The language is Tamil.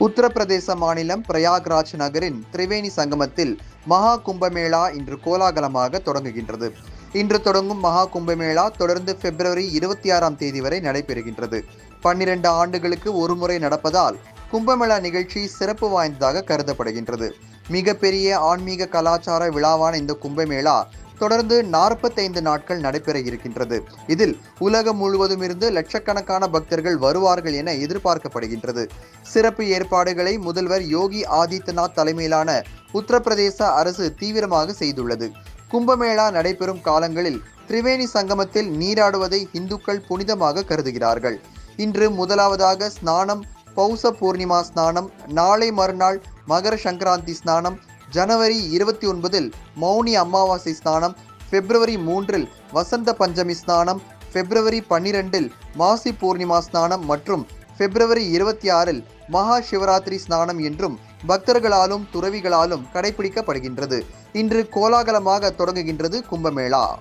உத்தரப்பிரதேச மாநிலம் பிரயாக்ராஜ் நகரின் திரிவேணி சங்கமத்தில் மகா கும்பமேளா இன்று கோலாகலமாக தொடங்குகின்றது. இன்று தொடங்கும் மகா கும்பமேளா தொடர்ந்து பிப்ரவரி இருபத்தி ஆறாம் தேதி வரை நடைபெறுகின்றது. பன்னிரண்டு ஆண்டுகளுக்கு ஒருமுறை நடப்பதால் கும்பமேளா நிகழ்ச்சி சிறப்பு வாய்ந்ததாக கருதப்படுகின்றது. மிகப்பெரிய ஆன்மீக கலாச்சார விழாவான இந்த கும்பமேளா தொடர்ந்து நாற்பத்தைந்து நாட்கள் நடைபெற இருக்கின்றது. இதில் உலகம் முழுவதும் இருந்து லட்சக்கணக்கான பக்தர்கள் வருவார்கள் என எதிர்பார்க்கப்படுகின்றது. சிறப்பு ஏற்பாடுகளை முதல்வர் யோகி ஆதித்யநாத் தலைமையிலான உத்தரப்பிரதேச அரசு தீவிரமாக செய்துள்ளது. கும்பமேளா நடைபெறும் காலங்களில் திரிவேணி சங்கமத்தில் நீராடுவதை இந்துக்கள் புனிதமாக கருதுகிறார்கள். இன்று முதலாவதாக ஸ்நானம் பௌச பூர்ணிமா ஸ்நானம் நாளை மறுநாள் மகர சங்கராந்தி ஸ்நானம் ஜனவரி இருபத்தி ஒன்பதில் மௌனி அமாவாசை ஸ்நானம் பிப்ரவரி மூன்றில் வசந்த பஞ்சமி ஸ்நானம் பிப்ரவரி பன்னிரெண்டில் மாசி பூர்ணிமா ஸ்நானம் மற்றும் பிப்ரவரி இருபத்தி ஆறில் மகா சிவராத்திரி ஸ்நானம் என்றும் பக்தர்களாலும் துறவிகளாலும் கடைபிடிக்கப்படுகின்றது. இன்று கோலாகலமாக தொடங்குகின்றது கும்பமேளா.